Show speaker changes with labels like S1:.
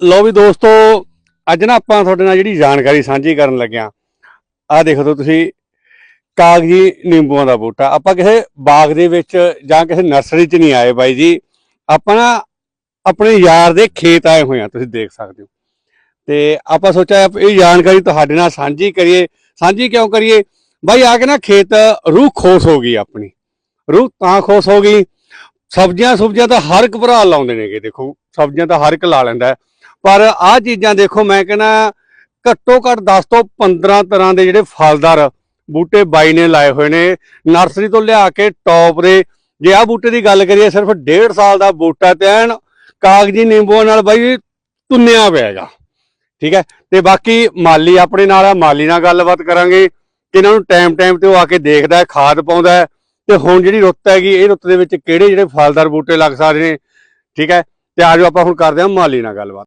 S1: ਲੋ ਵੀ ਦੋਸਤੋ, ਅੱਜ ਨਾ ਆਪਾਂ ਤੁਹਾਡੇ ਨਾਲ ਜਿਹੜੀ ਜਾਣਕਾਰੀ ਸਾਂਝੀ ਕਰਨ ਲੱਗਿਆ ਆਹ ਦੇਖੋ ਤੁਸੀਂ, ਕਾਗਜੀ ਨਿੰਬੂਆਂ ਦਾ ਬੂਟਾ। ਆਪਾਂ ਕਿਸੇ ਬਾਗ ਦੇ ਵਿੱਚ ਜਾਂ ਕਿਸੇ ਨਰਸਰੀ 'ਚ ਨਹੀਂ ਆਏ ਬਾਈ ਜੀ। ਆਪਾਂ ਨਾ ਆਪਣੇ ਯਾਰ ਦੇ ਖੇਤ ਆਏ ਹੋਏ ਆ ਤੁਸੀਂ ਦੇਖ ਸਕਦੇ ਹੋ। ਤੇ ਆਪਾਂ ਸੋਚਿਆ ਇਹ ਜਾਣਕਾਰੀ ਤੁਹਾਡੇ ਨਾਲ ਸਾਂਝੀ ਕਰੀਏ। ਸਾਂਝੀ ਕਿਉਂ ਕਰੀਏ? ਬਾਈ ਆ ਕੇ ਨਾ ਖੇਤ ਰੂਹ ਖੋਸ ਹੋ ਗਈ ਆਪਣੀ। ਰੂਹ ਤਾਂ ਖੋਸ ਹੋ ਗਈ। ਸਬਜ਼ੀਆਂ ਸੁਬਜ਼ੀਆਂ ਤਾਂ ਹਰ ਇੱਕ ਭਰਾ ਲਾਉਂਦੇ ਨੇਗੇ, ਦੇਖੋ, ਸਬਜ਼ੀਆਂ ਤਾਂ ਹਰ ਇੱਕ ਲਾ ਲੈਂਦਾ ਪਰ ਆਹ ਚੀਜ਼ਾਂ ਦੇਖੋ, ਮੈਂ ਕਹਿੰਦਾ ਘੱਟੋ ਘੱਟ 10 ਤੋਂ 15 ਤਰ੍ਹਾਂ ਦੇ ਜਿਹੜੇ ਫਲਦਾਰ ਬੂਟੇ ਬਾਈ ਨੇ ਲਾਏ ਹੋਏ ਨੇ। ਨਰਸਰੀ ਤੋਂ ਲਿਆ ਕੇ ਟੌਪ ਦੇ, ਜੇ ਆਹ ਬੂਟੇ ਦੀ ਗੱਲ ਕਰੀਏ, ਸਿਰਫ 1.5 ਸਾਲ ਦਾ ਬੂਟਾ ਤੇ ਐਨ ਕਾਗਜੀ ਨਿੰਬੂਆਂ ਨਾਲ ਬਾਈ ਤੁੰਨਿਆ ਪਿਆ ਹੈਗਾ। ਠੀਕ ਹੈ, ਤੇ ਬਾਕੀ ਮਾਲੀ ਆਪਣੇ ਨਾਲ ਆ, ਮਾਲੀ ਨਾਲ ਗੱਲਬਾਤ ਕਰਾਂਗੇ। ਇਹਨਾਂ ਨੂੰ ਟਾਈਮ ਟਾਈਮ ਤੇ ਉਹ ਆ ਕੇ ਦੇਖਦਾ ਹੈ, ਖਾਦ ਪਾਉਂਦਾ ਹੈ। ਤੇ ਹੁਣ ਜਿਹੜੀ ਰੁੱਤ ਹੈਗੀ, ਇਹ ਰੁੱਤ ਦੇ ਵਿੱਚ ਕਿਹੜੇ ਜਿਹੜੇ ਫਲਦਾਰ ਬੂਟੇ ਲੱਗ ਸਕਦੇ ਨੇ? ਠੀਕ ਹੈ? ਤੇ ਆਜੋ ਆਪਾਂ ਹੁਣ ਕਰਦੇ ਹਾਂ ਮਾਲੀ ਨਾਲ ਗੱਲਬਾਤ।